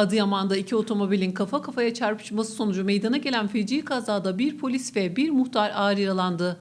Adıyaman'da iki otomobilin kafa kafaya çarpışması sonucu meydana gelen feci kazada bir polis ve bir muhtar ağır yaralandı.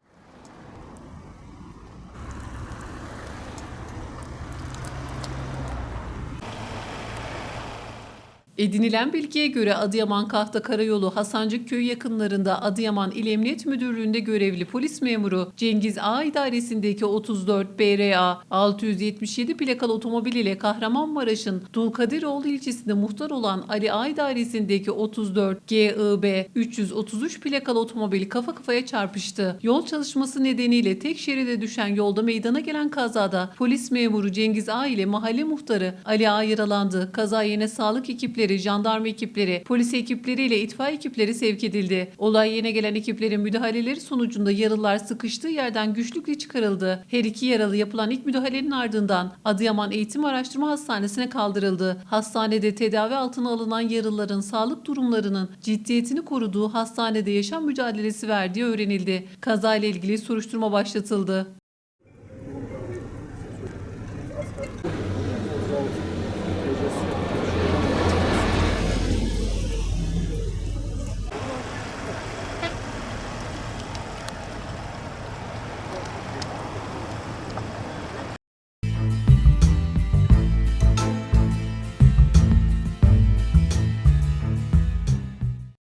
Edinilen bilgiye göre Adıyaman Kahta Karayolu Hasancık Köyü yakınlarında Adıyaman İl Emniyet Müdürlüğü'nde görevli polis memuru Cengiz A idaresindeki 34 BRA 677 plakalı otomobil ile Kahramanmaraş'ın Dulkadiroğlu ilçesinde muhtar olan Ali A idaresindeki 34 GIB 333 plakalı otomobil kafa kafaya çarpıştı. Yol çalışması nedeniyle tek şeride düşen yolda meydana gelen kazada polis memuru Cengiz A ile mahalle muhtarı Ali A yaralandı. Kaza yerine sağlık ekipleri, ekipleri, jandarma ekipleri, polis ekipleri ile itfaiye ekipleri sevk edildi. Olay yerine gelen ekiplerin müdahaleleri sonucunda yaralılar sıkıştığı yerden güçlükle çıkarıldı. Her iki yaralı yapılan ilk müdahalenin ardından Adıyaman Eğitim Araştırma Hastanesi'ne kaldırıldı. Hastanede tedavi altına alınan yaralıların sağlık durumlarının ciddiyetini koruduğu hastanede yaşam mücadelesi verdiği öğrenildi. Kazayla ilgili soruşturma başlatıldı. Thank you.